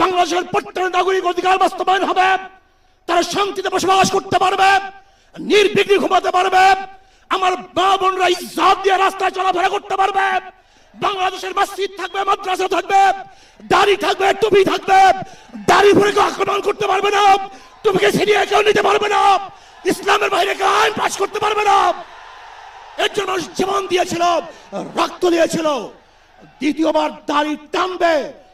বাংলাদেশের প্রত্যেক নাগরিক অধিকার বাস্তবায়ন হবে। তারা শান্তিতে বসবাস করতে পারবে, নির্বিঘ্নে ঘুমাতে পারবে। আমার মা বোনরা ইজ্জত দিয়ে রাস্তায় চলাফেরা করতে পারবে। বাংলাদেশের মসজিদ থাকবে, মাদ্রাসা থাকবে, দাড়ি থাকবে, টুপি থাকবে। দাড়ি পরে কেউ আক্রমণ করতে পারবে না। টুপিকে ছিনিয়ে কেউ নিতে পারবে না। ইসলামের বাইরে কেউ আইন পাশ করতে পারবে না। এর জন্য জীবন দিয়েছিল, রক্ত দিয়েছিল। দ্বিতীয়বার দাড়ি টানবে।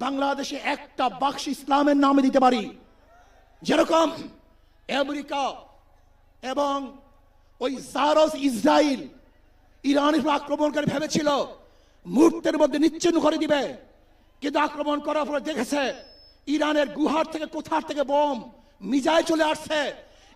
বাংলাদেশে একটা বাক্স ইসলামের নামে দিতে পারি। যেরকম আমেরিকা এবং ওই সারস ইসরায়েল ইরানের আক্রমণকারী ভেবেছিল, মুহূর্তের মধ্যে নিচ্ছিন্ন করে দিবে। কিন্তু আক্রমণ করার পরে দেখেছে, ইরানের গুহার থেকে কোথার থেকে বোম মিজাইল চলে আসছে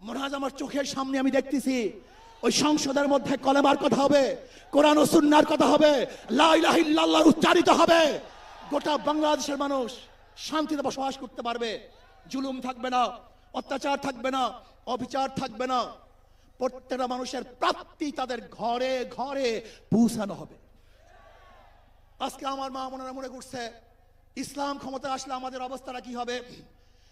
মনে হয় আমার চোখের সামনে আমি দেখতেছি। ওই সংসদের মধ্যে কলেমার কথা হবে, কোরআন ও সুন্নার কথা হবে, লা ইলাহা ইল্লাল্লাহ উচ্চারিত হবে। গোটা বাংলাদেশের মানুষ শান্তিতে বসবাস করতে পারবে। জুলুম থাকবে না, অত্যাচার থাকবে না, অবিচার থাকবে না। প্রত্যেকটা মানুষের প্রাপ্তি তাদের ঘরে ঘরে পৌঁছানো হবে। আজকে আমার মা মনেরা মনে করছে, ইসলাম ক্ষমতা আসলে আমাদের অবস্থাটা কি হবে?